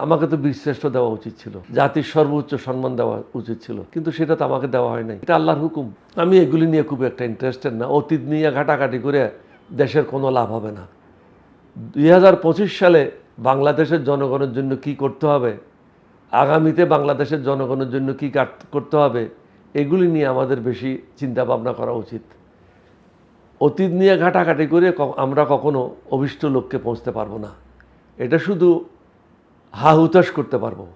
আমাকে তো বীরশ্রেষ্ঠ দেওয়া উচিত ছিল। জাতির সর্বোচ্চ সম্মান দেওয়া উচিত ছিল। কিন্তু সেটা তো আমাকে দেওয়া হয় নাই। এটা আল্লাহর হুকুম। আমি এগুলি নিয়ে খুব একটা ইন্টারেস্টেড না। অতীত নিয়ে ঘাটাঘাটি করে দেশের কোনো লাভ হবে না। দুই হাজার পঁচিশ সালে বাংলাদেশের জনগণের জন্য কি করতে হবে? আগামীতে বাংলাদেশের জনগণের জন্য কি করতে হবে? এগুলি নিয়ে আমাদের বেশি চিন্তা ভাবনা করা উচিত। অতীত নিয়ে ঘাটাঘাটি করে আমরা কখনো অভিষ্ট লক্ষ্যে পৌঁছতে পারব না। এটা শুধু হা হুতাশ করতে পারব।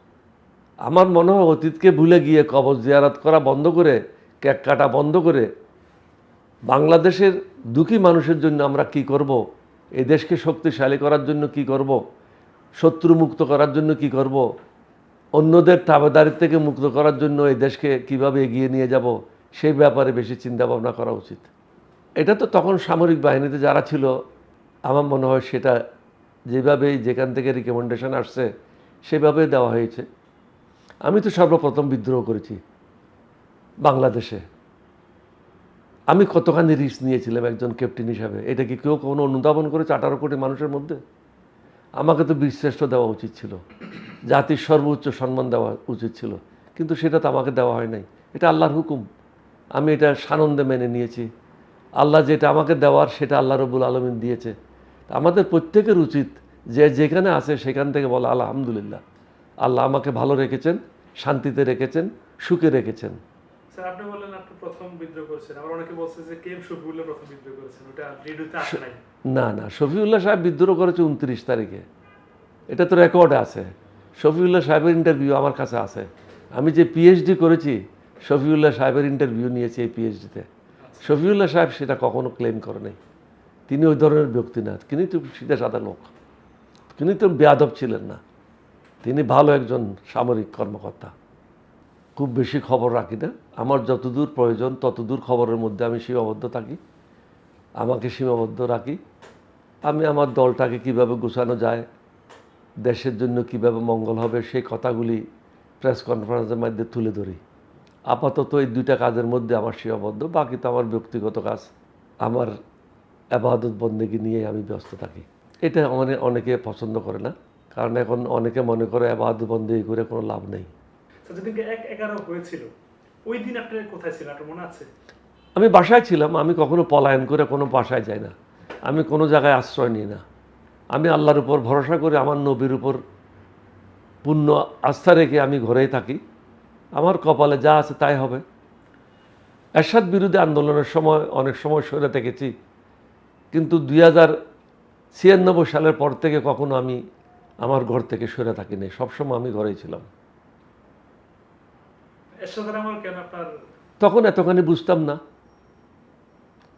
আমার মনে হয় অতীতকে ভুলে গিয়ে কবর জিয়ারাত করা বন্ধ করে কেক কাটা বন্ধ করে বাংলাদেশের দুঃখী মানুষের জন্য আমরা কি করব? এই দেশকে শক্তিশালী করার জন্য কি করব? শত্রু মুক্ত করার জন্য কি করব? অন্যদের তাবেদারির থেকে মুক্ত করার জন্য এই দেশকে কীভাবে এগিয়ে নিয়ে যাব? সেই ব্যাপারে বেশি চিন্তা ভাবনা করা উচিত। এটা তো তখন সামরিক বাহিনীতে যারা ছিল, আমার মনে হয় সেটা যেভাবে যেখান থেকে রিকমেন্ডেশন আসছে সেভাবে দেওয়া হয়েছে। আমি তো সর্বপ্রথম বিদ্রোহ করেছি বাংলাদেশে। আমি কতখানি রিস্ক নিয়েছিলাম একজন ক্যাপ্টেন হিসাবে? এটা কি কেউ কোনো অনুধাবন করেছে আঠারো কোটি মানুষের মধ্যে? আমাকে তো বীরশ্রেষ্ঠ দেওয়া উচিত ছিল। জাতির সর্বোচ্চ সম্মান দেওয়া উচিত ছিল। কিন্তু সেটা তো আমাকে দেওয়া হয় নাই। এটা আল্লাহর হুকুম। আমি এটা সানন্দে মেনে নিয়েছি। আল্লাহ যেটা আমাকে দেওয়ার সেটা আল্লাহ রবুল আলমিন দিয়েছে। আমাদের প্রত্যেকের উচিত যে যেখানে আছে সেখান থেকে বলা আলহামদুলিল্লাহ আল্লাহ আমাকে ভালো রেখেছেন শান্তিতে রেখেছেন সুখে রেখেছেন। স্যার আপনি বললেন আপনি প্রথম বিদ্রোহ করেছেন। আবার অনেকে বলছে যে কেম শফিউল্লাহ প্রথম বিদ্রোহ করেছেন? ওটা রেডিওতে আসে নাই। না না শফিউল্লাহ সাহেব বিদ্রোহ করেছে উনত্রিশ তারিখে। এটা তো রেকর্ড আছে। শফিউল্লাহ সাহেবের ইন্টারভিউ আমার কাছে আছে। আমি যে পিএইচডি করেছি শফিউল্লাহ সাহেবের ইন্টারভিউ নিয়েছি এই পিএইচডিতে শফিউল্লাহ সাহেব সেটা কখনো ক্লেম করে নাই। তিনি ওই ধরনের ব্যক্তি না। তিনি তো সিধা সাদা লোক। তিনি তো বেয়াদব ছিলেন না। তিনি ভালো একজন সামরিক কর্মকর্তা। খুব বেশি খবর রাখি না। আমার যতদূর প্রয়োজন, ততদূর খবরের মধ্যে আমি সীমাবদ্ধ থাকি। আমাকে সীমাবদ্ধ রাখি। আমি আমার দলটাকে কীভাবে গুছানো যায়, দেশের জন্য কীভাবে মঙ্গল হবে, সেই কথাগুলি প্রেস কনফারেন্সের মধ্যে তুলে ধরি। আপাতত এই দুইটা কাজের মধ্যে আমার সীমাবদ্ধ, বাকি তো আমার ব্যক্তিগত কাজ। আমার আবাদত বন্দেগী নিয়ে আমি ব্যস্ত থাকি। এটা অনেক অনেকে পছন্দ করে না। কারণ এখন অনেকে মনে করে আবাদত বন্দেগী করে কোনো লাভ নেই। এগারো হয়েছিল ওই দিন আপনি কোথায় ছিলেন? আপনার মনে আছে? আমি বাসায় ছিলাম আমি কখনো পলায়ন করে কোনো বাসায় যাই না। আমি কোনো জায়গায় আশ্রয় নিই না। আমি আল্লাহর উপর ভরসা করে আমার নবীর উপর পূর্ণ আস্থা রেখে আমি ঘরেই থাকি। আমার কপালে যা আছে তাই হবে। এরশাদ বিরোধী আন্দোলনের সময় অনেক সময় সরে থেকেছি কিন্তু দুই হাজার ছিয়ানব্বই সালের পর থেকে কখনো আমি আমার ঘর থেকে সরে থাকি থাকিনি সবসময় আমি ঘরেই ছিলাম। কেন তখন এতখানি বুঝতাম না।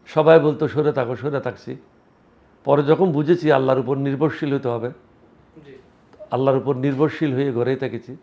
সবাই বলতো সরে থাকো সরে থাকছি। পরে যখন বুঝেছি আল্লাহর উপর নির্ভরশীল হতে হবে। আল্লাহর উপর নির্ভরশীল হয়ে ঘরেই থেকেছি।